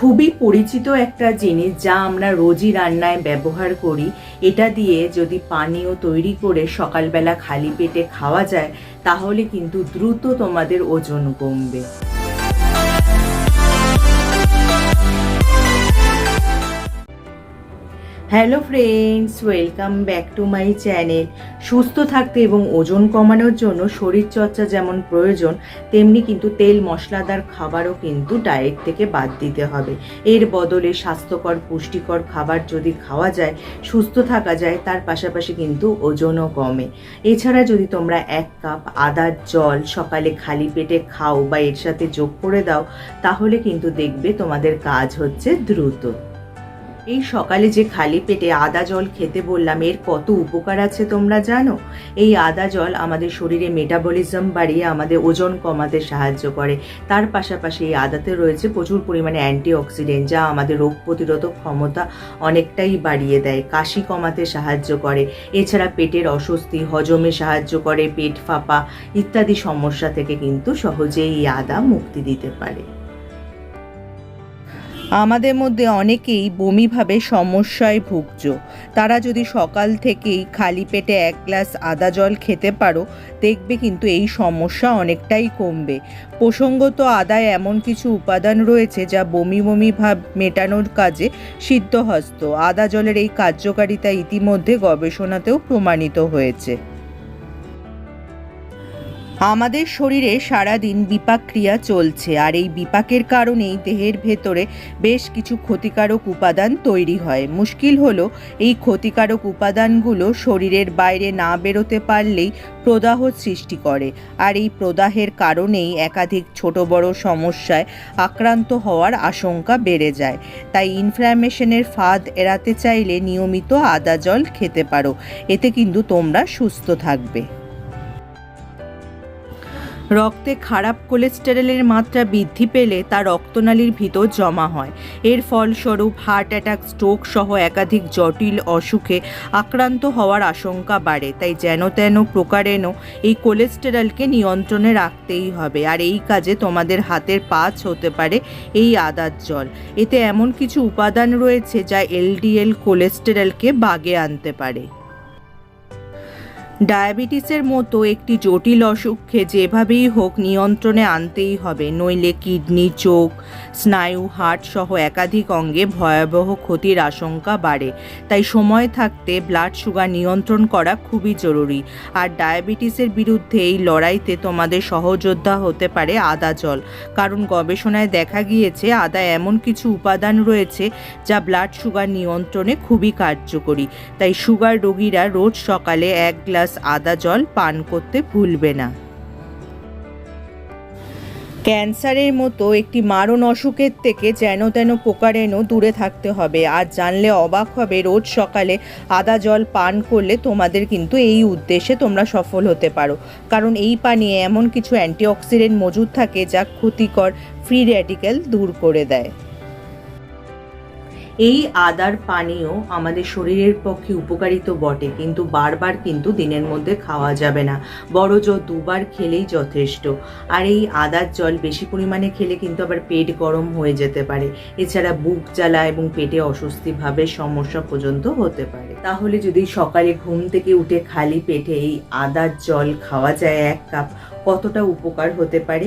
খুবই পরিচিত একটা জিনিস যা আমরা রোজই রান্নায় ব্যবহার করি। এটা দিয়ে যদি পানীয় তৈরি করে সকালবেলা খালি পেটে খাওয়া যায়, তাহলে কিন্তু দ্রুত তোমাদের ওজন কমবে। Hello friends, welcome back to my channel. সুস্থ থাকতে এবং ওজন কমানোর জন্য শরীরচর্চা যেমন প্রয়োজন, তেমনি কিন্তু তেল, মশলাদার খাবারও কিন্তু ডায়েট থেকে বাদ দিতে হবে। এর বদলে স্বাস্থ্যকর, পুষ্টিকর খাবার যদি খাওয়া যায়, সুস্থ থাকা যায়, তার পাশাপাশি কিন্তু ওজনও কমে। এছাড়া যদি তোমরা এক কাপ আদার জল সকালে খালি পেটে খাও বা এর সাথে যোগ করে দাও, তাহলে কিন্তু দেখবে তোমাদের কাজ হচ্ছে দ্রুত। এই সকালে যে খালি পেটে আদা জল খেতে বললাম, এর কত উপকার আছে তোমরা জানো? এই আদা জল আমাদের শরীরে মেটাবলিজম বাড়িয়ে আমাদের ওজন কমাতে সাহায্য করে। তার পাশাপাশি এই আদাতে রয়েছে প্রচুর পরিমাণে অ্যান্টিঅক্সিডেন্ট যা আমাদের রোগ প্রতিরোধক ক্ষমতা অনেকটাই বাড়িয়ে দেয়, কাশি কমাতে সাহায্য করে। এছাড়া পেটের অস্বস্তি, হজমে সাহায্য করে, পেট ফাঁপা ইত্যাদি সমস্যা থেকে কিন্তু সহজেই এই আদা মুক্তি দিতে পারে। আমাদের মধ্যে অনেকেই বমিভাবে সমস্যায় ভুগছ। তারা যদি সকাল থেকেই খালি পেটে এক গ্লাস আদা জল খেতে পারো, দেখবে কিন্তু এই সমস্যা অনেকটাই কমবে। প্রসঙ্গত আদায় এমন কিছু উপাদান রয়েছে যা বমি বমি ভাব মেটানোর কাজে সিদ্ধহস্ত। আদা জলের এই কার্যকারিতা ইতিমধ্যে গবেষণাতেও প্রমাণিত হয়েছে। আমাদের শরীরে সারাদিন বিপাক ক্রিয়া চলছে, আর এই বিপাকের কারণেই দেহের ভেতরে বেশ কিছু ক্ষতিকারক উপাদান তৈরি হয়। মুশকিল হলো এই ক্ষতিকারক উপাদানগুলো শরীরের বাইরে না বেরোতে পারলেই প্রদাহ সৃষ্টি করে, আর এই প্রদাহের কারণেই একাধিক ছোট বড় সমস্যায় আক্রান্ত হওয়ার আশঙ্কা বেড়ে যায়। তাই ইনফ্ল্যামেশনের ফাঁদ এড়াতে চাইলে নিয়মিত আদা জল খেতে পারো, এতে কিন্তু তোমরা সুস্থ থাকবে। রক্তে খারাপ কোলেস্টেরলের মাত্রা বৃদ্ধি পেলে তা রক্তনালীর ভিতর জমা হয়। এর ফলস্বরূপ হার্ট অ্যাটাক, স্ট্রোক সহ একাধিক জটিল অসুখে আক্রান্ত হওয়ার আশঙ্কা বাড়ে। তাই যেন তেন প্রকারেণ এই কোলেস্টেরলকে নিয়ন্ত্রণে রাখতেই হবে। আর এই কাজে তোমাদের হাতের পাঁচ হতে পারে এই আদার জল। এতে এমন কিছু উপাদান রয়েছে যা এলডিএল কোলেস্টেরলকে বাগে আনতে পারে। ডায়াবেটিসের মতো একটি জটিল অসুখকে যেভাবেই হোক নিয়ন্ত্রণে আনতেই হবে, নইলে কিডনি, চোখ, স্নায়ু, হার্ট সহ একাধিক অঙ্গে ভয়াবহ ক্ষতির আশঙ্কা বাড়ে। তাই সময় থাকতে ব্লাড সুগার নিয়ন্ত্রণ করা খুবই জরুরি। আর ডায়াবেটিসের বিরুদ্ধে এই লড়াইতে তোমাদের সহযোদ্ধা হতে পারে আদা জল। কারণ গবেষণায় দেখা গিয়েছে আদা এমন কিছু উপাদান রয়েছে যা ব্লাড সুগার নিয়ন্ত্রণে খুবই কার্যকরী। তাই সুগার রোগীরা রোজ সকালে এক গ্লাস আদা জল পান করতে ভুলবে না। ক্যান্সারের মতো একটি মারণ অসুখের থেকে যেন তেন প্রকারেণও দূরে থাকতে হবে। আর জানলে অবাক হবে, রোজ সকালে আদা জল পান করলে তোমাদের কিন্তু এই উদ্দেশ্যে তোমরা সফল হতে পারো। কারণ এই পানীয়ে এমন কিছু অ্যান্টিঅক্সিডেন্ট মজুদ থাকে যা ক্ষতিকর ফ্রি র্যাডিক্যাল দূর করে দেয়। এই আদার পানীয় আমাদের শরীরের পক্ষে উপকারী তো বটে, কিন্তু বারবার কিন্তু দিনের মধ্যে খাওয়া যাবে না। বড় জো দুবার খেলেই যথেষ্ট। আর এই আদার জল বেশি পরিমাণে খেলে কিন্তু আবার পেট গরম হয়ে যেতে পারে। এছাড়া বুক জ্বালা এবং পেটে অস্বস্তিভাবে সমস্যা পর্যন্ত হতে পারে। তাহলে যদি সকালে ঘুম থেকে উঠে খালি পেটে এই আদার জল খাওয়া যায় এক কাপ, কতটা উপকার হতে পারে?